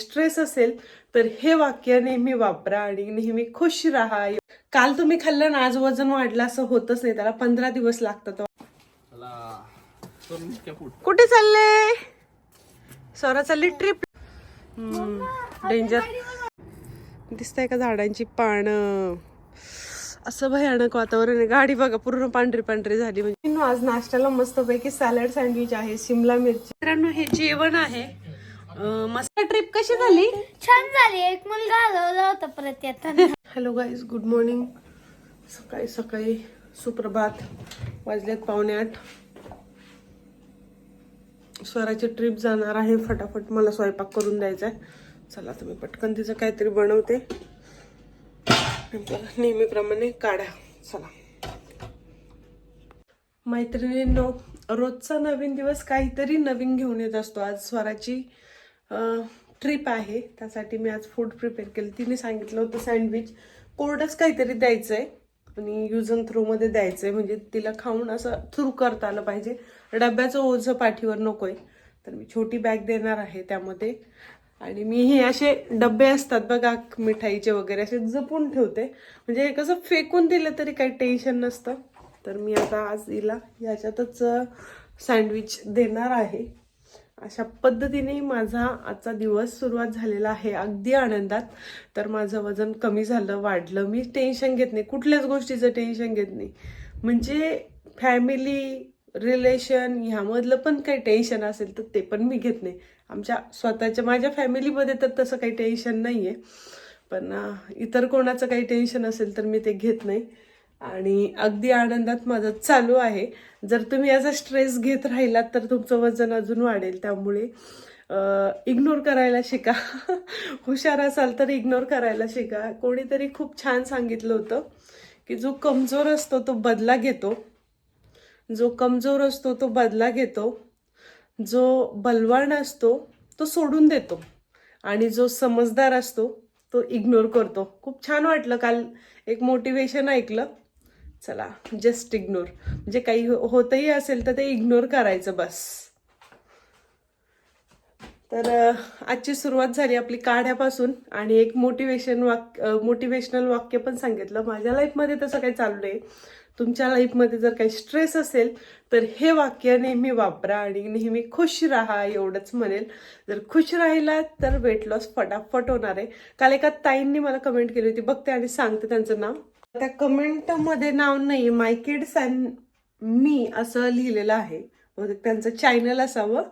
Stress असेल तर हे वाक्य नेहमी वापरा आणि नेहमी खुश राहा. काल तुम्ही खाल्लं ना आज वजन वाढलं असं होतच नाही. त्याला पंधरा दिवस लागतात. कुठे चालले? स्वरा चालली ट्रिप डेंजर दिसतंय का झाडांची पानं? असं भयानक वातावरण आहे. गाडी बघा पूर्ण पांढरी पांढरी झाली. म्हणजे आज नाश्त्याला मस्तपैकी सॅलड सँडविच आहे शिमला मिरची. मित्रांनो हे जेवण आहे. मस्त ट्रिप कशी झाली? छान झाली. एक मुलगा हलवला होता परत येताना. हॅलो गाईज गुड मॉर्निंग सकाळी सकाळी सुप्रभात. वाजलेत पावणे आठ. स्वराची ट्रिप जाणार आहे. फटाफट मला स्वयंपाक करून द्यायचा आहे चला तुम्ही पटकन तिचं काहीतरी बनवते. नेहमीप्रमाणे काढा. चला. मैत्रिणींनो रोजचा नवीन दिवस काहीतरी नवीन घेऊन येत असतो. आज स्वराची ट्रिप आहे. त्यासाठी मी आज फूड प्रिपेअर केलं. तिने सांगितलं होतं सँडविच कोरडच काहीतरी द्यायचं आहे आणि यूज अँड थ्रोमध्ये द्यायचं आहे म्हणजे तिला खाऊन असं थ्रू करता आलं पाहिजे. डब्याचं ओझं पाठीवर नको आहे तर मी छोटी बॅग देणार आहे त्यामध्ये. आणि मी हे असे डबे असतात बघा मिठाईचे वगैरे असे जपून ठेवते. म्हणजे हे कसं फेकून दिलं तरी काही टेन्शन नसतं. तर मी आता आज हिला याच्यातच सँडविच देणार आहे. अशा पद्धतीने माझा आजचा दिवस सुरुवात झालेला आहे. अगदी आनंदात. तर माझं वजन कमी झालं वाढलं. मी टेन्शन घेत नाही. कुठल्याच गोष्टीचं टेन्शन घेत नाही. म्हणजे फॅमिली रिलेशन ह्यामधलं पण काही टेन्शन असेल तर ते पण मी घेत नाही. आमच्या स्वतःच्या माझ्या फॅमिलीमध्ये तर तसं काही टेन्शन नाही आहे पण इतर कोणाचं काही टेन्शन असेल तर मी ते घेत नाही. आणि अगदी आनंदात माझं चालू आहे. जर तुम्ही याचा स्ट्रेस घेत राहिलात तर तुमचं वजन अजून वाढेल. त्यामुळे इग्नोर करायला शिका. हुशार असाल तर इग्नोर करायला शिका. कोणीतरी खूप छान सांगितलं होतं की जो कमजोर असतो तो बदला घेतो. जो कमजोर असतो तो बदला घेतो. जो बलवान असतो तो सोडून देतो. आणि जो समजदार असतो तो इग्नोर करतो. खूप छान वाटलं काल एक मोटिवेशन ऐकलं. चला जस्ट इग्नोर म्हणजे काही हो, होतही असेल तर ते इग्नोर करायचं बस. तर आजची सुरुवात झाली आपली काढ्यापासून आणि एक मोटिवेशन वाक्य मोटिवेशनल वाक्य पण सांगितलं. माझ्या लाईफमध्ये तसं काही चालू आहे तुमच्या लाईफमध्ये जर काही स्ट्रेस असेल तर हे वाक्य नेहमी वापरा आणि नेहमी खुश राहा एवढंच म्हणेल. जर खुश राहिला तर वेट लॉस फटाफट होणार आहे. काल एका ताईंनी मला कमेंट केली होती. बघते आणि सांगते त्यांचं नाव. त्या कमेंटमध्ये नाव नाही माय किड्स अँड मी असं लिहिलेलं आहे. म्हणजे त्यांचं चॅनल असावं.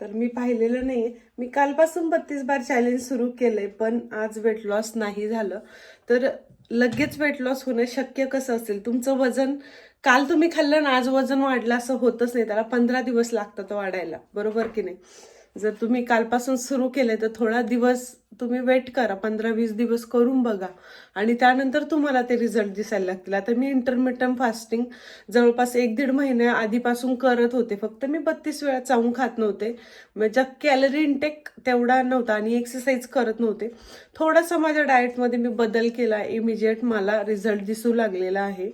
तर मी पाहिलेलं नाही मी कालपासून बत्तीस बार चॅलेंज सुरू केलंय पण आज वेट लॉस नाही झालं. तर लगेच वेट लॉस होणं शक्य कसं असेल? तुमचं वजन काल तुम्ही खाल्लं ना आज वजन वाढलं असं होतच नाही. त्याला पंधरा दिवस लागतात वाढायला. बरोबर की नाही? जर तुम्ही कालपासून सुरू केले तर थोडा दिवस तुम्ही वेट करा. पंधरा वीस दिवस करून बघा. आणि त्यानंतर तुम्हाला ते रिझल्ट दिसायला लागतील. आता मी इंटरमिटंट फास्टिंग जवळपास एक दीड महिन्या आधीपासून करत होते. फक्त मी बत्तीस वेळा चावून खात नव्हते. म्हणजे कॅलरी इंटेक तेवढा नव्हता आणि एक्सरसाइज करत नव्हते. थोडासा माझ्या डाएटमध्ये मी बदल केला. इमिजिएट मला रिझल्ट दिसू लागलेला आहे.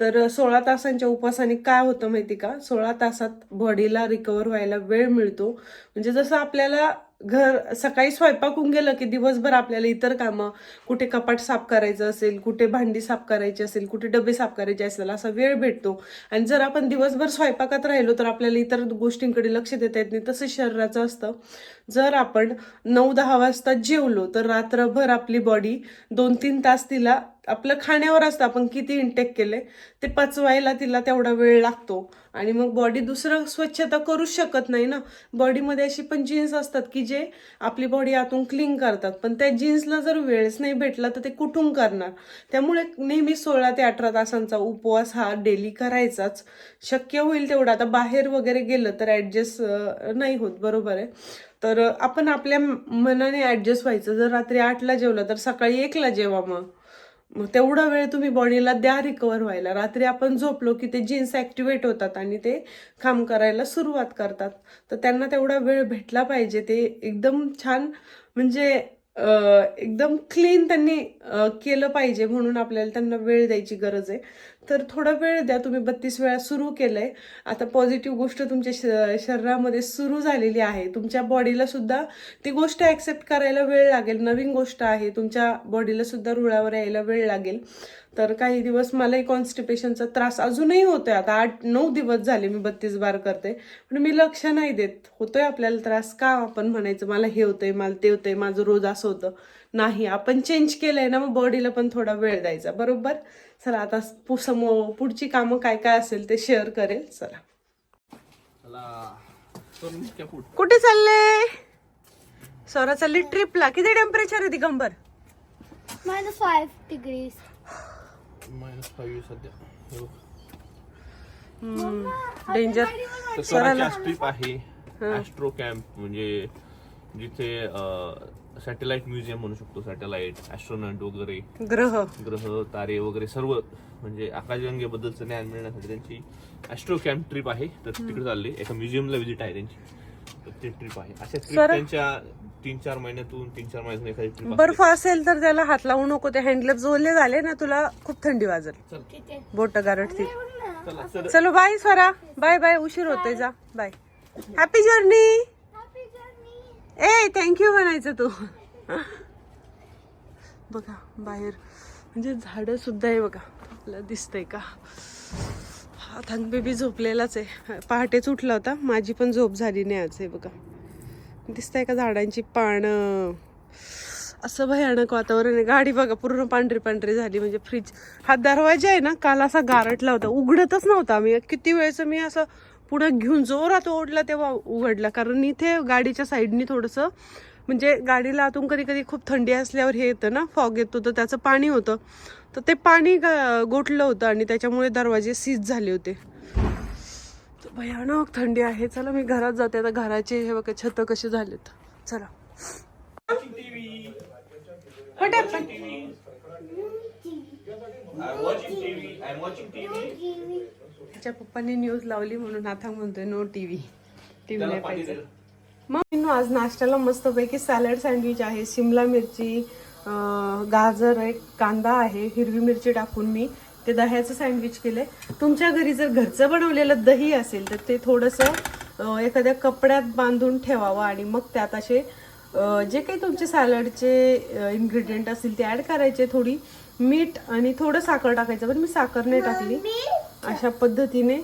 तर सोळा तासांच्या उपवासाने काय होतं माहिती का? सोळा तासात बॉडीला रिकवर व्हायला वेळ मिळतो. म्हणजे जसं आपल्याला घर सकाळी स्वयंपाक होऊन गेलं की दिवसभर आपल्याला इतर कामं कुठे कपाट साफ करायचं असेल कुठे भांडी साफ करायची असेल कुठे डबे साफ करायचे असेल असा वेळ भेटतो. आणि जर आपण दिवसभर स्वयंपाकात राहिलो तर आपल्याला इतर गोष्टींकडे लक्ष देता येत नाही तसं शरीराचं असतं. जर आपण नऊ दहा वाजता जेवलो तर रात्रभर आपली बॉडी दोन तीन तास तिला आपलं खाण्यावर असतं. आपण किती इंटेक केले ते पचवायला तिला तेवढा वेळ लागतो. आणि मग बॉडी दुसरं स्वच्छता करूच शकत नाही ना. बॉडीमध्ये अशी पण जीन्स असतात की जे आपली बॉडी आतून क्लीन करतात. पण त्या जीन्सला जर वेळच नाही भेटला तर ते कुठून करणार? त्यामुळे नेहमी सोळा ते अठरा तासांचा उपवास हा डेली करायचाच. शक्य होईल तेवढा. आता बाहेर वगैरे गेलं तर ॲडजस्ट नाही होत. बरोबर आहे. तर आपण आपल्या मनाने ॲडजस्ट व्हायचं. जर रात्री आठला जेवलं तर सकाळी एकला जेवा मग. मग तेवढा वेळ तुम्ही बॉडीला द्या रिकवर व्हायला. रात्री आपण झोपलो की ते जीन्स ॲक्टिवेट होतात आणि ते काम करायला सुरुवात करतात. तर त्यांना तेवढा वेळ भेटला पाहिजे. ते एकदम छान म्हणजे एकदम क्लीन त्यांनी केलं पाहिजे म्हणून आपल्याला त्यांना वेळ द्यायची गरज आहे. तर थोडा वेळ द्या तुम्ही बत्तीस वेळा सुरू केलंय. आता पॉझिटिव्ह गोष्ट तुमच्या श- शरीरामध्ये सुरू झालेली आहे. तुमच्या बॉडीला सुद्धा ती गोष्ट ऍक्सेप्ट करायला वेळ लागेल. नवीन गोष्ट आहे तुमच्या बॉडीला सुद्धा रुळावर यायला वेळ लागेल. तर काही दिवस मलाही कॉन्स्टिपेशनचा त्रास अजूनही होतोय. आता आठ नऊ दिवस झाले मी बत्तीस बार करते. पण मी लक्ष नाही देत. होतोय आपल्याला त्रास का आपण म्हणायचं मला हे होतंय मला ते होतंय माझं रोज असं होतं. नाही आपण चेंज केलंय ना मग बॉडीला पण थोडा वेळ द्यायचा. बरोबर? चला आता पु- समो पुढची कामं काय काय असेल ते शेअर करेल. चला. कुठे चालले? स्वरा चालली ट्रिपला किती टेम्परेचर आहे Digambar minus five degrees minus five सध्या. हो. डेंजर तर आहे. ऍस्ट्रो कॅम्प म्हणजे जिथे सॅटेलाइट म्युझियम म्हणू शकतो सॅटेलाइट ऍस्ट्रॉनॉट वगैरे. ग्रह. ग्रह तारे वगैरे सर्व म्हणजे आकाशगंगेबद्दलचं ज्ञान मिळण्यासाठी त्यांची ऍस्ट्रो कॅम्प ट्रिप आहे. तर तिकडे चालले. एका म्युझियमला व्हिजिट आहे त्यांची. ट्रिप आहे. अशा ट्रिप सर- त्यांच्या तीन चार महिन्यातून तीन चार महिन्यातून एखादी ट्रिप बर्फ असेल तर त्याला हात लावू नको ते हँडग्लोव्ह ओले झाले ना तुला खूप थंडी वाजेल. बोट गारटतील चला चल. चलो बाय स्वरा बाय बाय उशीर होतोय जा. Bye happy journey happy journey ए थँक्यू म्हणायचं तू. बघा बाहेर. म्हणजे झाडं सुद्धा आहे बघा आपल्याला दिसतंय का? हा बेबी झोपलेलाच आहे. पहाटेच उठला होता. माझी पण झोप झाली नाही आज आहे बघा. दिसतंय का झाडांची पानं? असं भयानक वातावरण आहे. गाडी बघा पूर्ण पांढरी पांढरी झाली. म्हणजे फ्रीज हा दरवाजा आहे ना काल असा गारटला होता. उघडतच नव्हता मी किती वेळचं मी असं पुढं घेऊन जोरात ओढला तेव्हा उघडला. कारण इथे गाडीच्या साईडनी थोडंसं म्हणजे गाडीला आतून कधी कधी खूप थंडी असल्यावर हे येतं ना फॉग येतो तर त्याचं पाणी होतं. तर ते पाणी गोठलं होतं आणि त्याच्यामुळे दरवाजे सीज झाले होते. भयानक थंडी आहे. चला मी घरात जाते. आता घराचे हे बघा छत कसे झालेत. चला. त्याच्या पप्पांनी न्यूज लावली म्हणून आता म्हणतोय नो टीव्ही टीव्ही नाही पाहिजे. मग मी ना आज नाश्त्याला मस्तपैकी सॅलड सँडविच आहे शिमला मिरची गाजर आहे कांदा आहे हिरवी मिरची टाकून मी ते दह्याचं सँडविच केलंय. तुमच्या घरी जर घरचं बनवलेलं दही असेल तर ते थोडंसं एखाद्या कपड्यात बांधून ठेवावं आणि मग त्यात असे जे काही तुमचे सॅलडचे इन्ग्रेडियंट असतील ते ऍड करायचे. थोडी मीठ आणि थोडं साखर टाकायचं पण मी साखर नाही टाकली. अशा पद्धतीने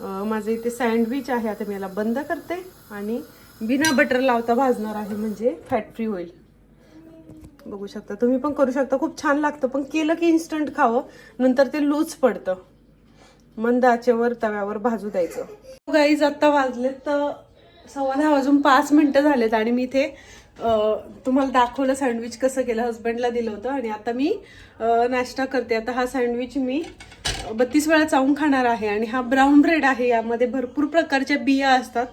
माझं इथे सँडविच आहे आता मी याला बंद करते आणि बिना बटर लावता भाजणार आहे म्हणजे फॅट फ्री होईल. बघू शकता तुम्ही पण करू शकता. खूप छान लागतं पण केलं की इन्स्टंट खावं. नंतर ते लूज पडतं. मंद आचेवर तव्यावर भाजू द्यायचं. गाईज आत्ता वाजलेत तर सव्वा दहा वाजून पाच मिनटं झालेत आणि मी इथे तुम्हाला दाखवलं सँडविच कसं केलं हस्बंडला दिलं होतं आणि आता मी नाश्ता करते. आता हा सँडविच मी बत्तीस वेळा चावून खाणार आहे आणि हा ब्राऊन ब्रेड आहे. यामध्ये भरपूर प्रकारच्या बिया असतात.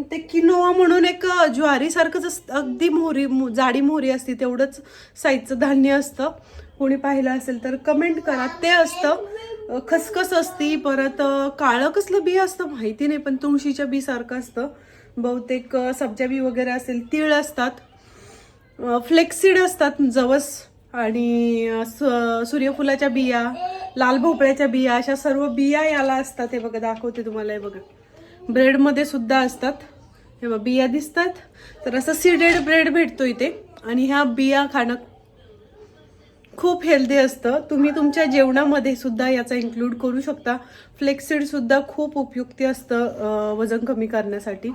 ते किनोवा म्हणून एक ज्वारीसारखंच असतं. अगदी मोहरी मो- जाडी मोहरी असते तेवढंच साईजचं धान्य असतं. कोणी पाहिलं असेल तर कमेंट करा. ते असतं. खसखस असती परत काळं कसलं बी असतं माहिती नाही पण तुळशीच्या बी सारखं असतं. बहुतेक सब्जा बी वगैरे असेल तीळ असतात. फ्लेक्सीड असतात जवस आणि स- सूर्यफुलाच्या बिया लाल भोपळ्याच्या बिया अशा सर्व बिया याला असतात. हे बघा दाखवते तुम्हाला हे बघा. ब्रेडमध्ये सुद्धा असतात. हे बघा बिया दिसतात. तर असं सीडेड ब्रेड भेटतो इथे. आणि ह्या बिया खाणं खूप हेल्दी असतं. तुम्ही तुमच्या जेवणामध्ये सुद्धा याचा इन्क्लूड करू शकता. फ्लेक्सिडसुद्धा खूप उपयुक्ती असतं वजन कमी करण्यासाठी.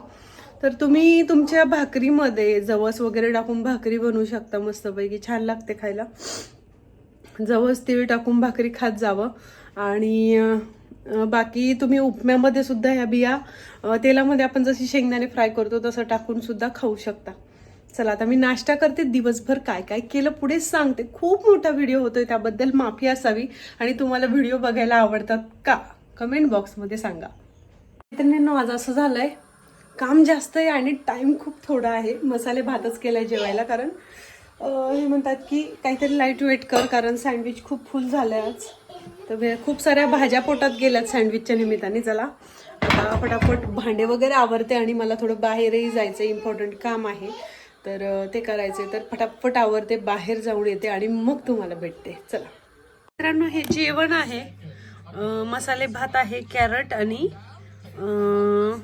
तर तुम्ही तुमच्या भाकरीमध्ये जवस वगैरे टाकून भाकरी बनवू शकता मस्तपैकी. छान लागते खायला. जवस तीळ टाकून भाकरी खात जावं. आणि बाकी तुम्ही उपम्यामध्ये सुद्धा ह्या बिया तेलामध्ये आपण जशी शेंगदाणे फ्राय करतो तसं टाकून सुद्धा खाऊ शकता. चला आता मी नाश्ता करते. दिवसभर काय काय केलं पुढे सांगते. खूप मोठा व्हिडिओ होतोय त्याबद्दल माफी असावी. आणि तुम्हाला व्हिडिओ बघायला आवडतात का? कमेंट बॉक्समध्ये सांगा. मैत्रिणींनो आज असं झालंय काम जास्त आहे आणि टाइम खूप थोडा आहे. मसाले भातच केलाय जेवायला कारण हे म्हणतात की काहीतरी लाइट वेट कर कारण सँडविच खूप फुल झालंय आज. तर वे- खूप साऱ्या भाज्या पोटात गेल्यात सँडविचच्या निमित्ताने चला. आता फटाफट भांडे वगैरे आवरते आणि मला थोडं बाहेरही जायचं इम्पॉर्टंट काम आहे. तर ते करायचे तर फटाफट आवरते बाहेर जाऊन येते आणि मग तुम्हाला भेटते. चला. मित्रांनो हे जेवण आहे. मसाले भात आहे कॅरट आणि त्याला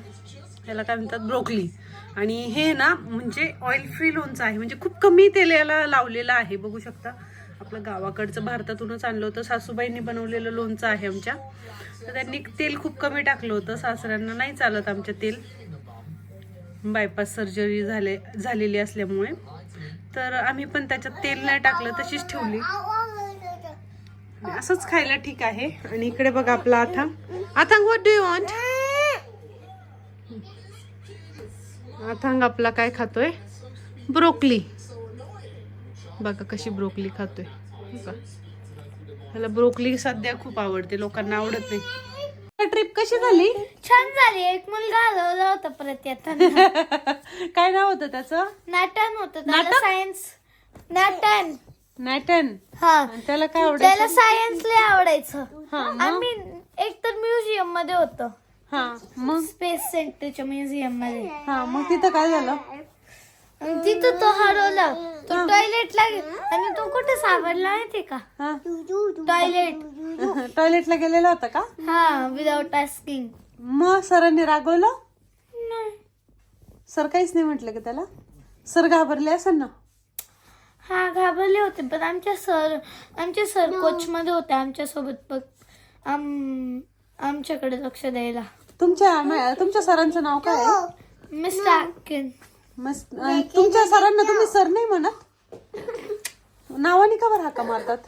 याला काय म्हणतात? ब्रोकली. आणि हे ना म्हणजे ऑइल फ्री लोणचं आहे. म्हणजे खूप कमी तेल याला लावलेलं आहे बघू शकता. आपलं गावाकडचं भारतातूनच आणलं होतं. सासूबाईंनी बनवलेलं लोणचं आहे आमच्या. तर त्यांनी तेल खूप कमी टाकलं होतं. सासऱ्यांना नाही चालत आमच्या तेल. बायपास सर्जरी झाले झालेली असल्यामुळे. तर आम्ही पण त्याच्यात तेल नाही टाकलं तशीच ठेवली. असंच खायला ठीक आहे. आणि इकडे बघा आपला Athang Athang what do you want Athang आपला काय खातोय? ब्रोकली. बघा कशी ब्रोकली खातोय. बघा. त्याला ब्रोकली सध्या खूप आवडते लोकांना आवडत नाही. ट्रिप कशी झाली? छान झाली. एक मुलगा हरवला होता परत येताना. काय नाव होतं त्याचं? नाटन होतं. त्याला नाटक? सायन्स नाटन. नॅटन. हा. त्याला काय त्याला आवडायचं सायन्स लय आवडायचं. हा आम्ही एक तर म्युझियममध्ये होतो. हा मग? स्पेस सेंटरच्या म्युझियममध्ये. हा मग तिथं काय झालं? तिथं तो हरवला. तो टॉयलेटला आणि तो कुठे सापडला माहिती का? हा. टॉयलेट टॉयलेटला गेलेला होता का? हा विदाउट आस्किंग मग सरांनी रागवलं? सर काहीच नाही म्हटलं का त्याला? सर घाबरले असेल ना? हा घाबरले होते पण आमच्या सर आमचे सर कोच मध्ये होते आमच्यासोबत बघ. आम आमच्याकडे लक्ष द्यायला. तुमच्या तुमच्या सरांचं नाव काय? आहे? मिस्टर आकिन मस्त. आणि तुमच्या सरांना तुम्ही सर नाही म्हणत? नावाने का बरं हाका मारतात?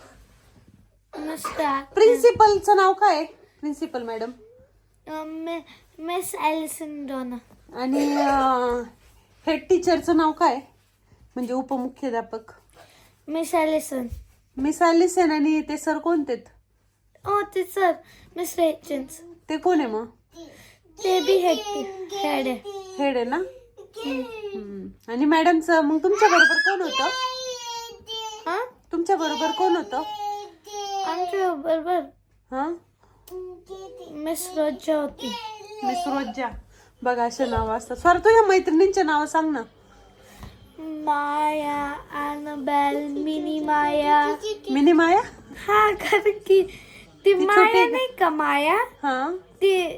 प्रिन्सिपलचं नाव काय आहे? Principal madam. Miss Allison Donna आणि हेड टीचरचं नाव काय? म्हणजे उपमुख्याध्यापक. मिस ॲलिसन मिस ॲलिसन आणि ते सर कोणते? ओ ते सर मिस्टर एचन्स ते कोण आहे मग? ते बी हेड हेड आहे. हेड आहे ना? हम्म. आणि मॅडमचं मग तुमच्या बरोबर कोण होतं? हा? तुमच्या बरोबर कोण होतं? आमच्या बरोबर हा? मिस रोजा होती. मिस रोजा बघा असे नाव असतात. सर तुझ्या मैत्रिणींचे नाव सांग ना. Maya Annabel Minnie Maya. Minnie Maya? हा कारण की ती माया? नाही का माया? हा. ती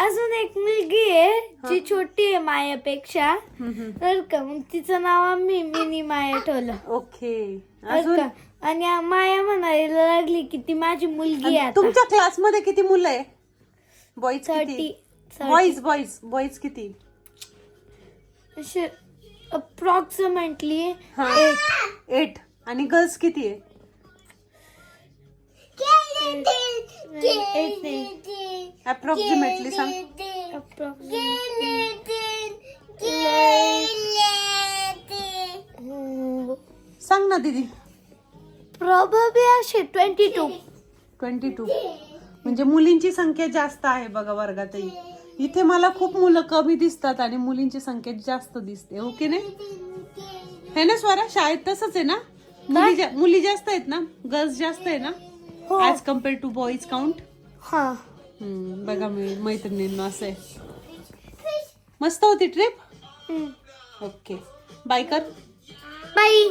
अजून एक मुलगी आहे जी छोटी आहे मायापेक्षा. तर का मग तिचं नाव आम्ही मिनी माया ठेवलं. ओके. बरं अजून? का? आणि आ- माया म्हणायला लागली की ती माझी मुलगी आहे आता. तुमच्या क्लासमध्ये किती मुलं आहे? बॉईज थर्टी किती बॉईज बॉईज बॉईज किती? अप्रॉक्सिमेटली हा. एट एट आणि गर्ल्स किती आहे? एट नाही अप्रॉक्सिमेटली सांग सांग ना दीदी. प्रॉबली असे ट्वेंटी टू ट्वेंटी टू म्हणजे मुलींची संख्या जास्त आहे बघा वर्गातही. इथे मला खूप मुलं कमी दिसतात आणि मुलींची संख्या जास्त दिसते. हो की नाही है ना स्वरा? शाळेत तसंच आहे ना? मुली जा- मुली जास्त आहेत ना? गर्ल्स जास्त आहे ना. As compare to boys count हा. बघा मी मैत्रिणींना असं. आहे मस्त होती ट्रिप ओके बाय कर. बाई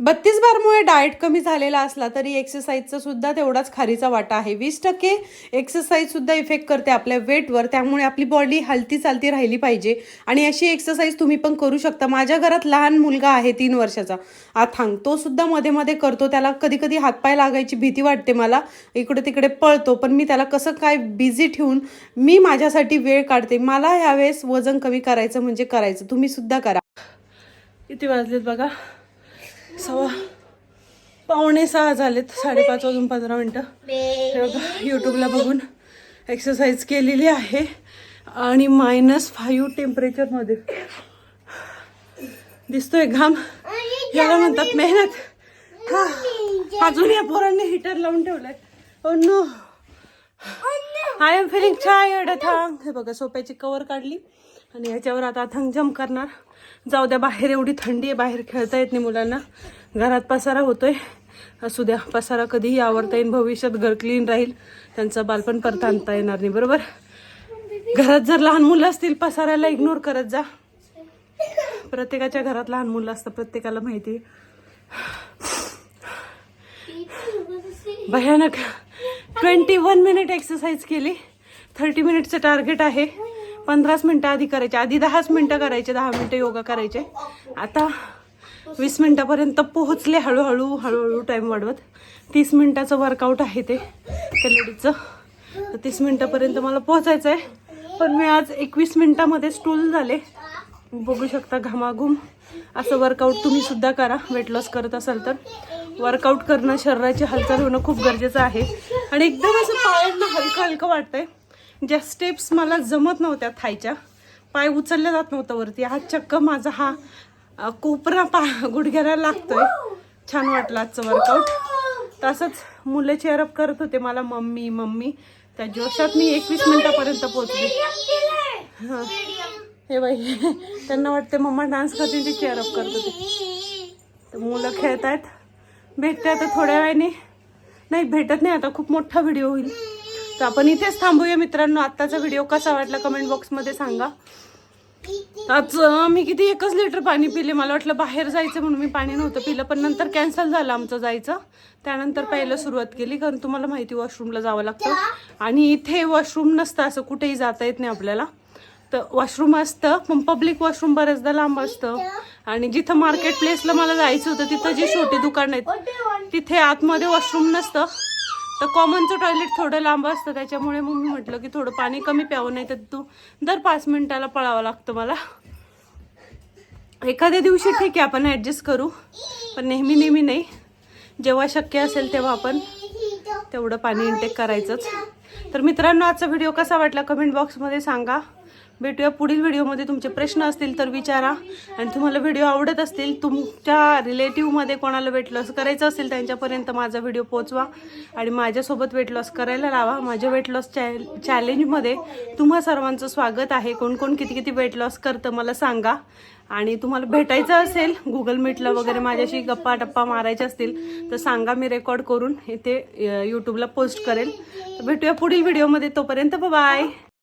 बत्तीस बारमुळे डाएट कमी झालेला असला तरी एक्सरसाइजचा सुद्धा तेवढाच खारीचा वाटा आहे. वीस टक्के एक्सरसाइज सुद्धा इफेक्ट करते आपल्या वेटवर त्यामुळे आपली बॉडी हलती चालती राहिली पाहिजे. आणि अशी एक्सरसाइज तुम्ही पण करू शकता. माझ्या घरात लहान मुलगा आहे तीन वर्षाचा. आथांग. तो सुद्धा मध्ये मध्ये करतो. त्याला कधी कधी हातपाय लागायची भीती वाटते मला. इकडे तिकडे पळतो. पण मी त्याला कसं काय बिझी ठेवून मी माझ्यासाठी वेळ काढते? मला ह्यावेळेस वजन कमी करायचं म्हणजे करायचं. तुम्ही सुद्धा करा. किती वाजलेत बघा? सव्वा पावणे सहा झालेत साडेपाच वाजून पंधरा मिनटं. बघा यूट्यूबला बघून एक्सरसाइज केलेली आहे. आणि मायनस फाईव्ह टेम्परेचरमध्ये दिसतोय घाम. याला म्हणतात मेहनत. हा. अजून या पोरांनी हिटर लावून ठेवलाय. ओ no I am feeling tired Athang. हे बघा सोप्याची कवर काढली. आणि याच्यावर आता अथांग जम करणार. जाऊ द्या बाहेर एवढी थंडी आहे बाहेर खेळता येत नाही मुलांना. घरात पसारा होतोय. असू द्या पसारा कधीही आवडता येईल भविष्यात घर क्लीन राहील. त्यांचं बालपण परत आणता येणार नाही बरोबर? घरात जर लहान मुलं असतील पसाऱ्याला इग्नोर करत जा. प्रत्येकाच्या घरात लहान मुलं असतं प्रत्येकाला माहिती आहे. भयानक. ट्वेंटी वन मिनिट एक्सरसाइज केली थर्टी मिनिटचं टार्गेट आहे. पंधराच मिनटं आधी करायचे आधी दहाच मिनटं करायचे दहा मिनटं योगा करायचे. आता वीस मिनटापर्यंत पोहोचले हळूहळू हळूहळू टाईम वाढवत. तीस मिनटाचं वर्कआउट आहे ते त्या लेडीजचं तर तीस मिनटापर्यंत मला पोहोचायचं आहे पण मी आज एकवीस मिनटामध्ये स्टूल झाले. बघू शकता घामाघूम. असं वर्कआउट तुम्ही सुद्धा करा. वेट लॉस करत असाल तर. वर्कआउट करणं शरीराची हालचाल होणं खूप गरजेचं आहे. आणि एकदम असं पायांना हलकं हलकं वाटतंय. ज्या स्टेप्स मला जमत नव्हत्या थायच्या पाय उचलल्या जात नव्हतं वरती. हा चक्क माझा हा कोपरा पा गुडघ्याला लागतोय. छान वाटलं आजचं वर्कआउट तसंच मुलं चेअरअप करत होते मला मम्मी मम्मी. त्या जोशात मी एकवीस मिनिटापर्यंत पोहोचले. हां. हे बाई त्यांना वाटते मम्मा डान्स करते ते चेअरअप करत होते. तर मुलं खेळत आहेत भेटते आता थोड्या वेळाने. नाही भेटत नाही आता खूप मोठा व्हिडिओ होईल. तर आपण इथेच थांबूया मित्रांनो. आत्ताचा व्हिडिओ कसा वाटला कमेंट बॉक्समध्ये सांगा. आज मी किती एकच लिटर पाणी पिले. मला वाटलं बाहेर जायचं म्हणून मी पाणी नव्हतं पिलं पण नंतर कॅन्सल झालं आमचं जायचं. त्यानंतर पहिलं सुरुवात केली. कारण तुम्हाला माहिती वॉशरूमला जावं लागतं. आणि इथे वॉशरूम नसतं असं कुठेही जाता येत नाही आपल्याला. तर वॉशरूम असतं पण पब्लिक वॉशरूम बऱ्याचदा लांब असतं. आणि जिथं मार्केट प्लेसला मला जायचं होतं तिथं जी छोटी दुकान आहेत तिथे आतमध्ये वॉशरूम नसतं. तर कॉमनचं टॉयलेट थोडं लांब असतं त्याच्यामुळे मग मी म्हटलं की थोडं पाणी कमी प्यावं नाही तर तू दर पाच मिनिटाला पळावं लागतं मला. एखाद्या दिवशी ठीक आहे आपण ॲडजस्ट करू पण नेहमी नेहमी नाही. जेव्हा शक्य असेल तेव्हा आपण तेवढं पाणी इंटेक करायचंच. तर मित्रांनो आजचा व्हिडिओ कसा वाटला? कमेंट बॉक्समध्ये सांगा. भेटूया. पुढील व्हिडिओमध्ये तुमचे प्रश्न असतील तर विचारा. आणि तुम्हाला व्हिडिओ आवडत असतील तुमच्या रिलेटिव्हमध्ये कोणाला वेट लॉस करायचं असेल त्यांच्यापर्यंत माझा व्हिडिओ पोचवा आणि माझ्यासोबत वेट लॉस करायला लावा. माझ्या वेट लॉस चॅ चॅलेंजमध्ये तुम्हा सर्वांचं स्वागत आहे. कोण कोण किती किती वेट लॉस करतं मला सांगा. आणि तुम्हाला भेटायचं असेल गुगल मीटला वगैरे माझ्याशी गप्पा टप्पा मारायच्या असतील तर सांगा मी रेकॉर्ड करून इथे यूट्यूबला पोस्ट करेल. तर भेटूया पुढील व्हिडिओमध्ये. तोपर्यंत बाय